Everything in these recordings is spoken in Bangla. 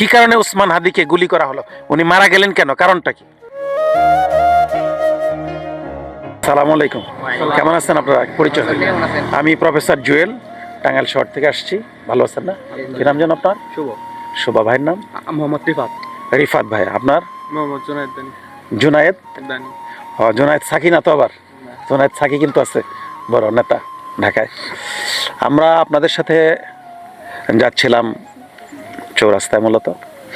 কি কারণে উসমান হাদিকে গুলি করা হলো? উনি মারা গেলেন কেন? কারণটা কি? সালাম আলাইকুম। কেমন আছেন আপনারা? পরিচয় আমি প্রফেসর জুয়েল টাঙ্গাইল শহর থেকে আসছি। ভালো আছেন না? কি নাম জান আপনার? শুভ। শোভা ভাইয়ের নাম? মোহাম্মদ রিফাত। রিফাত ভাই আপনার? মোহাম্মদ জুনায়দ দানি জুনায়েদ? দানি ও জুনায়েদ সাকি না তো আবার? জুনায়েদ সাকি কিন্তু আছে। বড় নেতা ঢাকায়। আমরা আপনাদের সাথে যাচ্ছিলাম চৌরাস্তায় মূলত।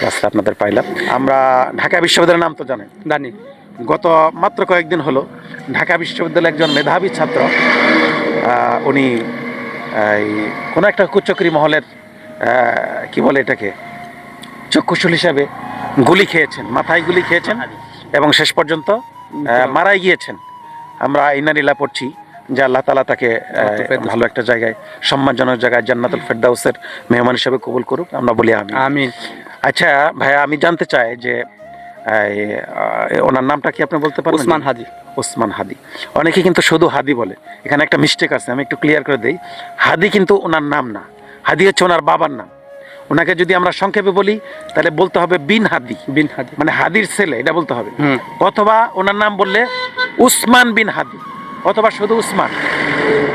রাস্তা আপনাদের পাইলাম। আমরা ঢাকা বিশ্ববিদ্যালয়ের নাম তো জানেন। দানি গত মাত্র কয়েকদিন হলো ঢাকা বিশ্ববিদ্যালয়ের একজন মেধাবী ছাত্র উনি এই কোনো একটা কুচক্রি মহলের কি বলে এটাকে চক্ষুশুল হিসাবে গুলি খেয়েছেন মাথায় গুলি খেয়েছেন এবং শেষ পর্যন্ত মারাই গিয়েছেন। আমরা ইনারিলা পড়ছি। যে আল্লাহ তালা তাকে ভালো একটা জায়গায় সম্মানজনক জায়গায় জান্নাতুল ফেরদাউসের মেহমান হিসেবে কবুল করুক আমরা বলি আমি আমিন। আচ্ছা ভাইয়া আমি জানতে চাই যে ওনার নামটা কি আপনি বলতে পারেন উসমান হাদি। ওসমান হাদি। অনেকে কিন্তু শুধু হাদি বলে। এখানে একটা মিস্টেক আছে আমি একটু ক্লিয়ার করে দিই। হাদি কিন্তু ওনার নাম না। হাদি হচ্ছে ওনার বাবার নাম। ওনাকে যদি আমরা সংক্ষেপে বলি তাহলে বলতে হবে বিন হাদি। বিন হাদি। মানে হাদির ছেলে এটা বলতে হবে। অথবা ওনার নাম বললে উসমান বিন হাদি। অথবা শুধু উসমান।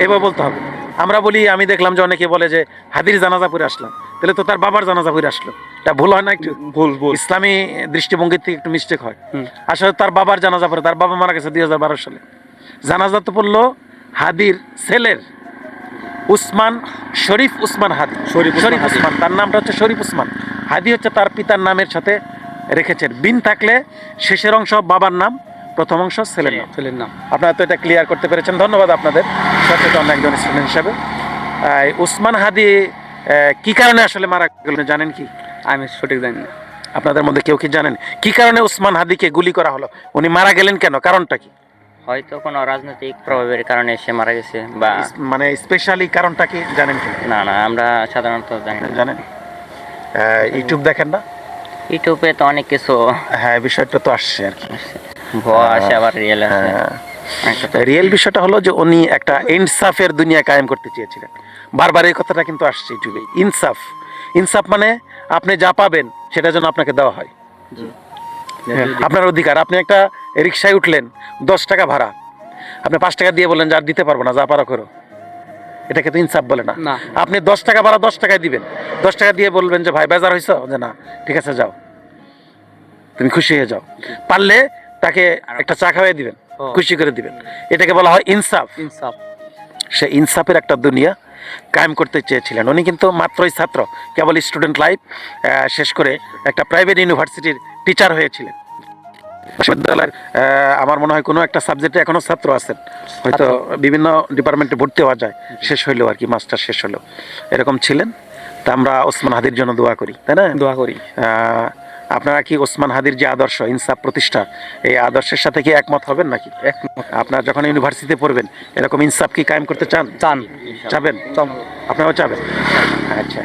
এবার বলতে হবে। আমরা বলি আমি দেখলাম যে অনেকে বলে যে হাদির জানাজা পরে আসলাম। তাহলে তো তার বাবার জানাজা পরে আসলো। এটা ভুল হয় না একটু? ভুল ভুল। ইসলামী দৃষ্টিভঙ্গির থেকে একটু মিস্টেক হয়। আসলে তার বাবার জানাজা পরে তার বাবা মারা গেছে দুই হাজার বারো সালে। জানাজা তো পড়ল হাদির ছেলের উসমান শরীফ উসমান হাদি। শরীফ শরীফ উসমান তার নামটা হচ্ছে শরীফ উসমান। হাদি হচ্ছে তার পিতার নামের সাথে রেখেছেন। বিন থাকলে শেষের অংশ বাবার নাম প্রথম অংশ ছেলের নাম। ছেলের নাম। আপনারা তো এটা ক্লিয়ার করতে পেরেছেন। ধন্যবাদ আপনাদের। সচেতন একজন স্টুডেন্ট হিসাবে। উসমান হাদি কি কারণে আসলে মারা গেলেন জানেন কি? আমি সঠিক জানি না। আপনাদের মধ্যে কেউ কি জানেন? কি কারণে উসমান হাদিকে গুলি করা হলো? উনি মারা গেলেন কেন? কারণটা কি? হয়তো কোনো রাজনৈতিক প্রভাবের কারণে সে মারা গেছে বা মানে স্পেশালি কারণটা কি জানেন কি? না না আমরা সাধারণত জানি না। জানেন? ইউটিউব দেখেন না? ইউটিউবে তো অনেক কিছু হ্যাঁ বিষয়টা তো আসছে আর কি। ভুয়া আছে আবার রিয়েল হ্যাঁ। রিয়েল বিষয়টা হলো যে উনি একটা ইনসাফের দুনিয়া কায়েম করতে চেয়েছিলেন। বারবার এই কথাটা কিন্তু আসছে ইউটিউবে। ইনসাফ। ইনসাফ মানে আপনি যা পাবেন সেটা যেন আপনাকে দেওয়া হয়। আপনার অধিকার। আপনি একটা রিক্সায় উঠলেন দশ টাকা ভাড়া। আপনি পাঁচ টাকা দিয়ে বললেন যে আর দিতে পারব না যা পারো করো। এটাকে তো ইনসাফ বলে না। না। আপনি দশ টাকা ভাড়া দশ টাকায় দিবেন। দশ টাকা দিয়ে বলবেন যে ভাই বেজার হয়েছ যে না। ঠিক আছে যাও। তুমি খুশি হয়ে যাও। পারলে তাকে একটা চা খাওয়াই দিবেন খুশি করে দিবেন। এটাকে বলা হয় ইনসাফ। ইনসাফ। সে ইনসাফের একটা দুনিয়া কায়েম করতে চেয়েছিলেন। উনি কিন্তু মাত্রই ছাত্র কেবল স্টুডেন্ট লাইফ শেষ করে একটা প্রাইভেট ইউনিভার্সিটির টিচার হয়েছিলেন। বিশ্ববিদ্যালয়ের আমার মনে হয় কোনো একটা সাবজেক্টে এখনও ছাত্র আছেন। হয়তো বিভিন্ন ডিপার্টমেন্টে ভর্তি হওয়া যায়। শেষ হইলেও আর কি মাস্টার শেষ হলো। এরকম ছিলেন। তা আমরা ওসমান হাদির জন্য দোয়া করি তাই না? দোয়া করি। আপনারা কি ওসমান হাদির যে আদর্শ ইনসাফ প্রতিষ্ঠা এই আদর্শের সাথে কি একমত হবেন নাকি? একমত। আপনারা যখন ইউনিভার্সিটিতে পড়বেন এরকম ইনসাফ কি কায়েম করতে চান? চান। চাবেন? আপনারাও চাবেন? আচ্ছা।